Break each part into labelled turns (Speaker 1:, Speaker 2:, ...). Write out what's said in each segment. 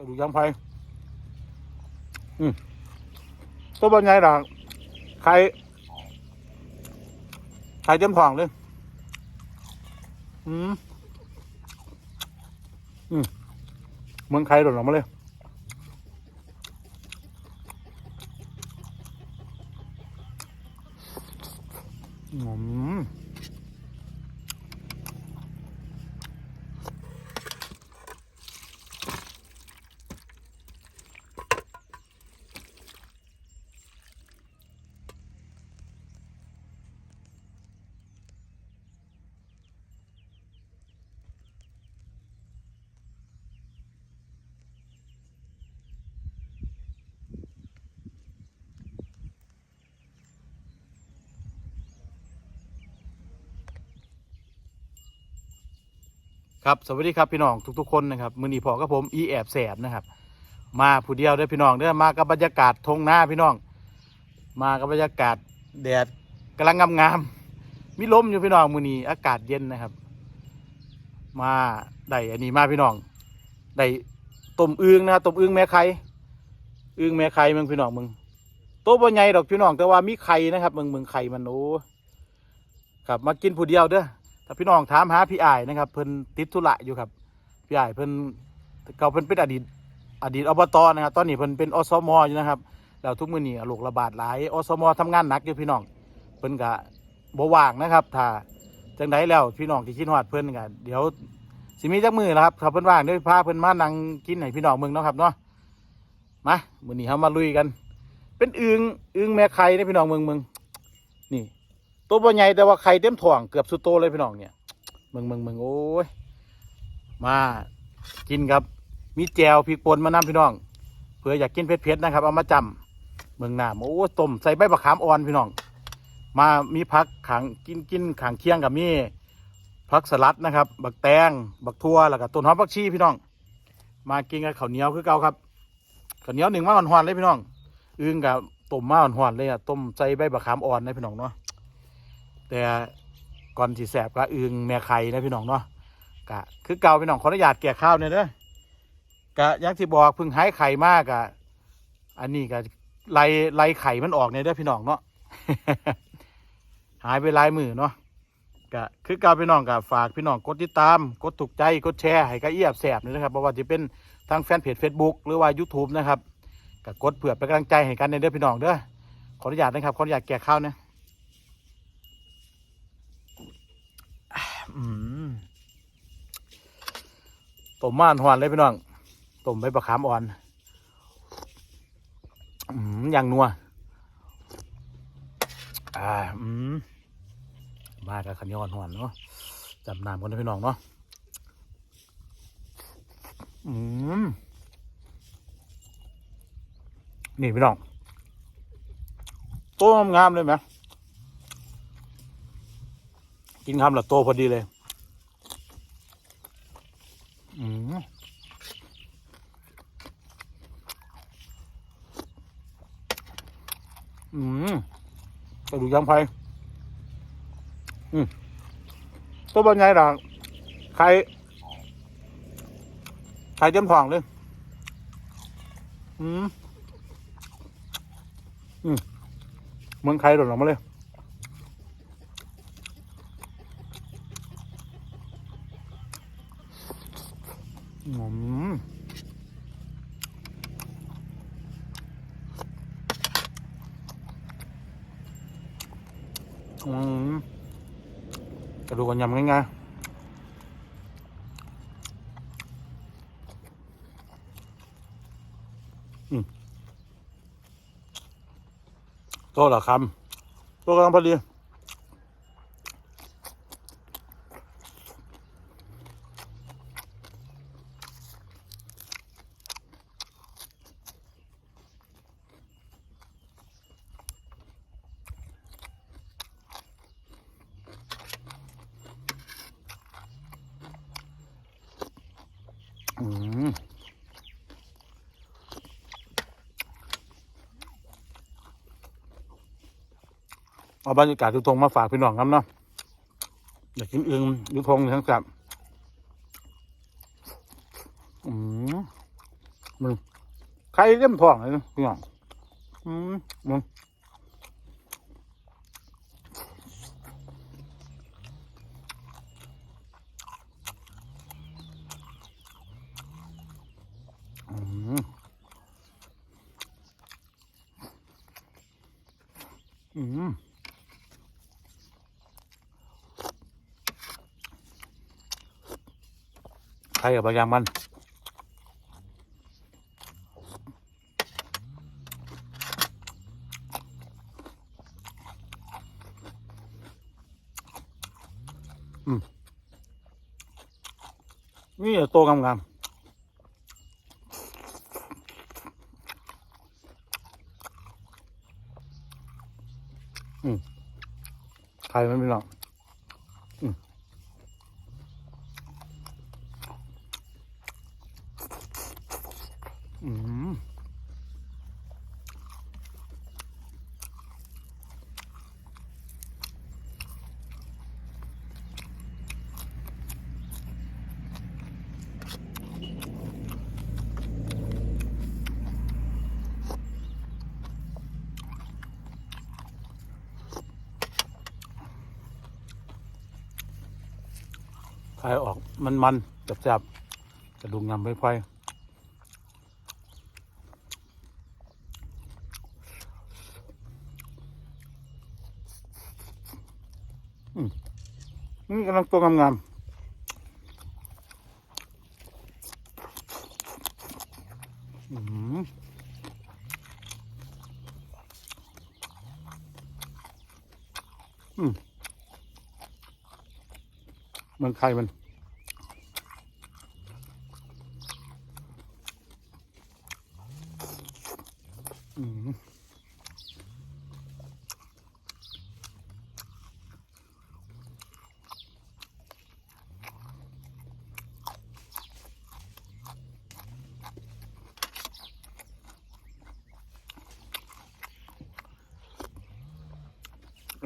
Speaker 1: กระดูกยางไผ่อืมตัวบนใหญ่ดอกไข่ไข่เต็มท้องเลย อืม อืมเหมือนไข่หล่นออกมาเลยอืม ครับสวัสดีครับพี่น้องทุกๆคนนะครับมือนีพอกับผมอีแอบแสบนะครับ มาผู้เดียวด้อพี่น้องเด้อมากับบรรยากาศทงหน้าพี่น้อง มากับบรรยากาศแดดกำลังงามๆมีลมอยู่พี่น้องมือนีอากาศเย็นนะครับ มาได้อันนี้มาพี่น้องได้ต้มอึงนะครับต้มอึงแม่ไข่อึงแม่ไข่มึงพี่น้องมึงโตวบ่ใหญ่ดอกพี่น้องแต่ว่ามีไข่นะครับมึงมึงไข่มันโอ้ครับมากินผู้เดียวเด้อ ถ้าพี่น้องถามหาพี่อายนะครับเพิ่นติดธุระอยู่ครับพี่อายเพิ่นเขาเพิ่นเป็นอดีตอดีตอบตนะครับตอนนี้เพิ่นเป็นอสมอยู่นะครับแล้วทุกมื้อนี้โรคระบาดหลายอสมทำงานหนักอยู่พี่น้องเพิ่นก็บ่ว่างนะครับถ้าจังไดแล้วพี่น้องที่คิดฮอดเพิ่นก็เดี๋ยวสิมีจักมือแล้วครับถ้าเพิ่นว่างเดี๋ยวพาเพิ่นมานั่งกินให้พี่น้องเมืองเนาะครับเนาะมามื้อนี้เฮามาลุยกัน เป็นอึงอึงแม่ไข่เด้พี่น้องเมืองเมือง ตัวบ่ใหญ่แต่ว่าไข่เต็มถ่วงเกือบสุดโตเลยพี่น้องเนี่ยมึงมึงมึงโอ้ยมากินครับ มีแจวพริกป่นมานำพี่น้องเผื่ออยากกินเผ็ดๆนะครับเอามาจำเมืองหน้าโอ้ต้มใส่ใบมะขามอ่อนพี่น้อง มามีผักขังกินกินขังเคียงกับมีผักสลัดนะครับ บักแตงบักทั่วแล้วก็ต้นหอมผักชีพี่น้อง มากินกับข้าวเหนียวคือเก่าครับข้าวเหนียวหนึ่งมาหอนๆเลยพี่น้องอึ้งกับต้มมาหอนๆเลยอะต้มใส่ใบมะขามอ่อนนะพี่น้องเนาะ แต่ก่อนที่แสบก็อึงแม่ไข่นะพี่น้องเนาะกะคือเก่าพี่น้องขออนุญาตแก่ข้าวเนี่ยเด้อกะยังที่บอกพึ่งหายไข่มากกะอันนี้กะไล่ไล่ไข่มันออกเนี่ยเด้อพี่น้องเนาะหายไปลายมือเนาะกะคือเก่าพี่น้องกะฝากพี่น้องกดติดตาม กดถูกใจกดแชร์ให้กะเอียบแสบนี่นะครับเพราะว่าจะเป็นทางแฟนเพจ Facebook หรือว่า YouTube นะครับกะกดเผื่อเป็นกำลังใจให้กันในเด้อพี่น้องเด้อขออนุญาตนะครับขออนุญาตแก่ข้าวเนี่ย ต้มม่านหวานเลยพี่น้องต้มใบประคามอ่อนอย่างนัวอ่าอืมมากับขันยอนหวานเนาะจับน้ำกันนะพี่น้องเนาะอืมนี่พี่น้องตัวงามเลยไหม กินคำละโตพอดีเลยอืมอืมกระดูกยางไผ่อืมตัวบนใหญ่ดอกไข่ไข่เต็มท้องเลย อืม อืมเมือนไข่หล่นออกมาเลย อืมอืมกระดูกกันยำง่ายๆอืมโตละคำโตกำลังพอดี อืมเอาบรรยากาศทุกทงมาฝากพี่น้องครับเนาะอยากกินอึงยุทงทั้งสับอืมมึงใครเล่มทองเลยนะพี่น้องอืมมึง อืมใครกับบางอย่างมันนี่โตวงามๆ อืมใครมันไม่หรอกอืมอืม ใครออกมันมันจับจับกระดูกงำไปไฟอืมนี่กำลังตัวงามๆอืมอืม มันไข่มัน อืม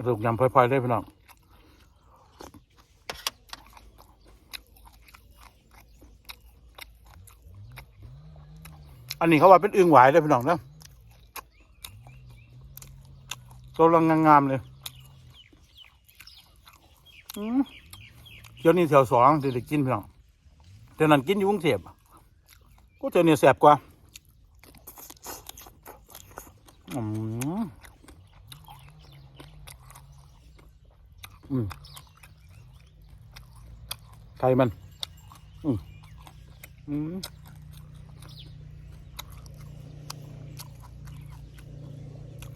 Speaker 1: รูกยำพลอยๆได้พี่น้อง อันนี้เขาว่าเป็นอึ่งหวายเลยพี่น้องนะตัวรังงามๆเลยอืมเดี๋ยวนี้แถวสองที่ได้กินพี่น้องแต่นั้นกินอยู่กรุงเทพก็เจอเนี่ยแสบกว่าอืมอืมไข่มัน อืมอืม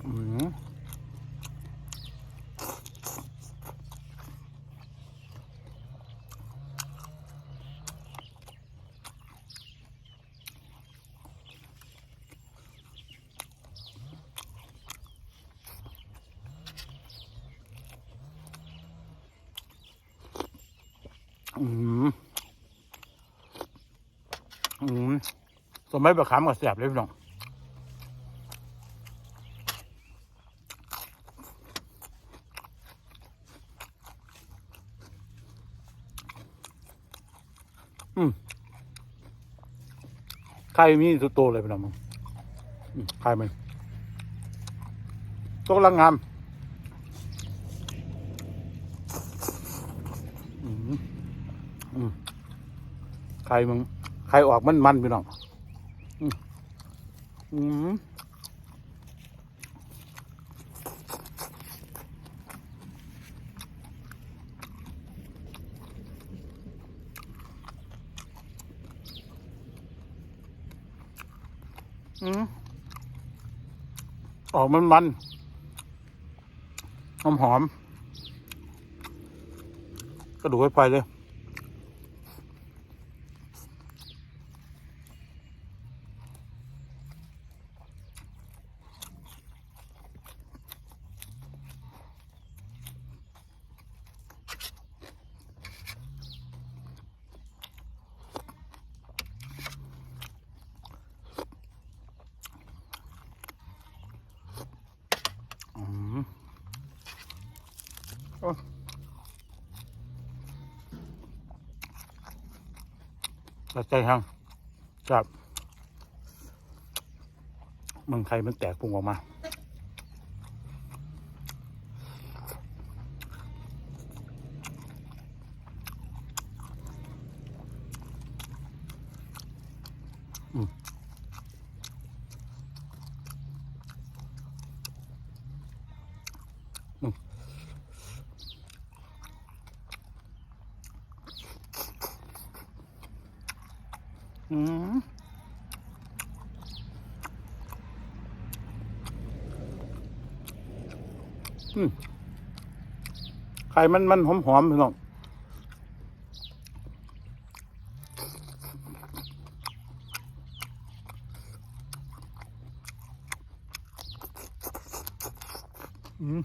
Speaker 1: อืมอืมอืม สมัยบะขามกับแสบเลยพี่น้องไข่มีตัวโตเลยพี่น้องมึงไข่มันตัวกลังงามไข่มึงไข่ออกมันมันๆพี่น้อง อืมออกมันมันหอมหอมกระดูกไปเลย ตัดใจทางจับเมืองไทยมันแตกพุ่งออกมา อืมอืมไข่มันมันหอมหอมพี่น้องอืม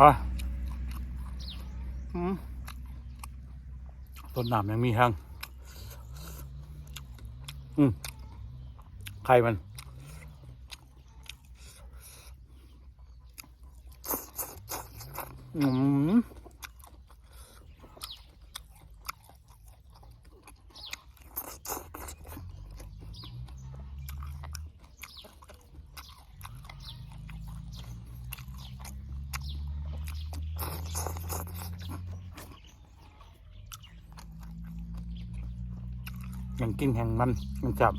Speaker 1: อะต้นหนามยังมีแห้งอืมไข่มัน อืม ยังกินแห่งมันมันจับ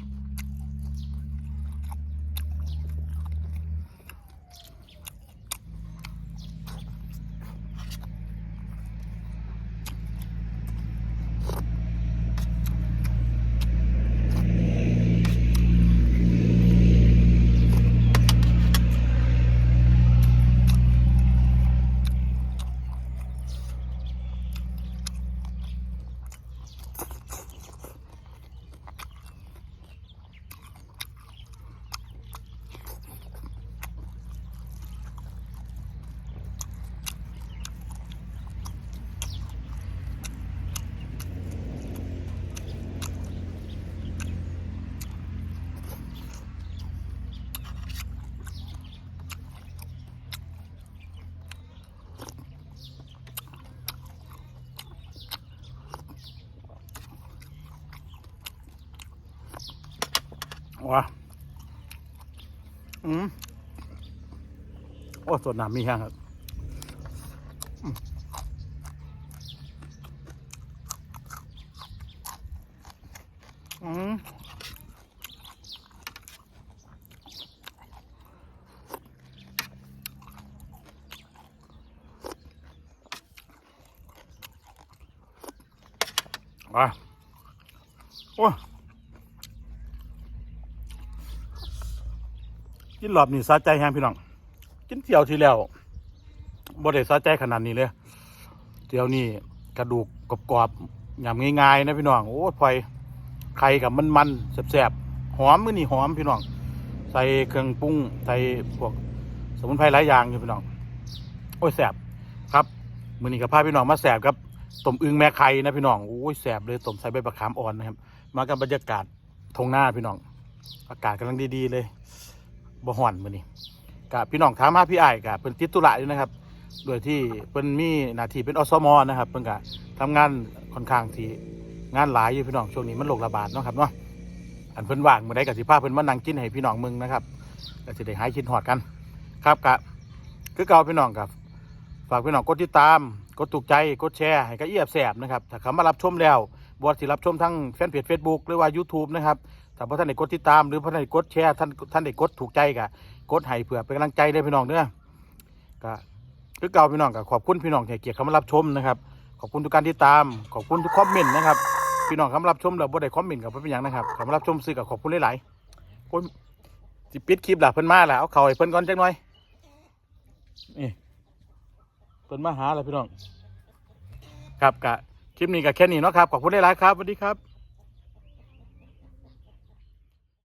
Speaker 1: ว้าอืมโอ้สดน้ำมีแห้งครับอืมอืมว้าโอ้ กินรอบนี้สะใจแฮงพี่น้อง กินเที่ยวที่แล้วบ่ได้สะใจขนาดนี้เลยเที่ยวนี้กระดูกกรอบๆยำง่ายๆนะพี่น้องโอ้ยพลอยไข่กับมันๆแซ่บๆหอมมือนี้หอมพี่น้อง ใส่เครื่องปรุงใส่พวกสมุนไพรหลายอย่างอยู่พี่น้อง โอ้ยแซ่บครับมือนี้ก็พาพี่น้องมาแซ่บครับต้มอึ่งแม่ไข่นะพี่น้องโอ้ยแซ่บเลยต้มใส่ใบมะขามอ่อนนะครับ มากับบรรยากาศทงหน้าพี่น้อง อากาศกำลังดีๆเลย บ่ห่อนมื้อนี้กับพี่น้องถามหาพี่ไอ้กับเพิ่นติดธุระอยู่นะครับโดยที่เพิ่นมีหน้าที่เป็นอสมนะครับเพิ่นก็ทำงานค่อนข้างที่งานหลายอยู่พี่น้องช่วงนี้มันโรคระบาดเนาะครับเนาะอันเพิ่นว่างมื้อใดก็สิพาเพิ่นมานั่งกินให้พี่น้องมึงนะครับก็สิได้หายคิดฮอดกัน ครับกะคือเก่าพี่น้องครับฝากพี่น้องกดติดตาม กดถูกใจ กดแชร์ ให้กับเอียบแสบนะครับ ถ้าเขามารับชมแล้วบวชที่รับชมทั้งแฟนเพจ Facebook หรือว่า YouTube นะครับ ถ้าพระท่านได้กดติดตามหรือพระท่านได้กดแชร์ท่านท่านได้กดถูกใจกะกดให้เผื่อเป็นกำลังใจได้พี่น้องเด้อก็คือเก่าพี่น้องก็ขอบคุณพี่น้องที่ให้เกียรติเข้ามารับชมนะครับ ขอบคุณทุกการติดตาม ขอบคุณทุกคอมเมนต์นะครับ พี่น้องเข้ามารับชมแล้วบ่ได้คอมเมนต์กับเพิ่นเป็นหยังนะครับเข้ามารับชมซื้อกับขอบคุณหลายๆคนสิปิดคลิปล่ะเพิ่นมาแล้วเอาเข้าให้เพิ่นก่อนจักหน่อยนี่เพิ่นมาหาแล้วพี่น้อง ครับกะคลิปนี้ก็แค่นี้เนาะครับขอบคุณหลายๆครับสวัสดีครับ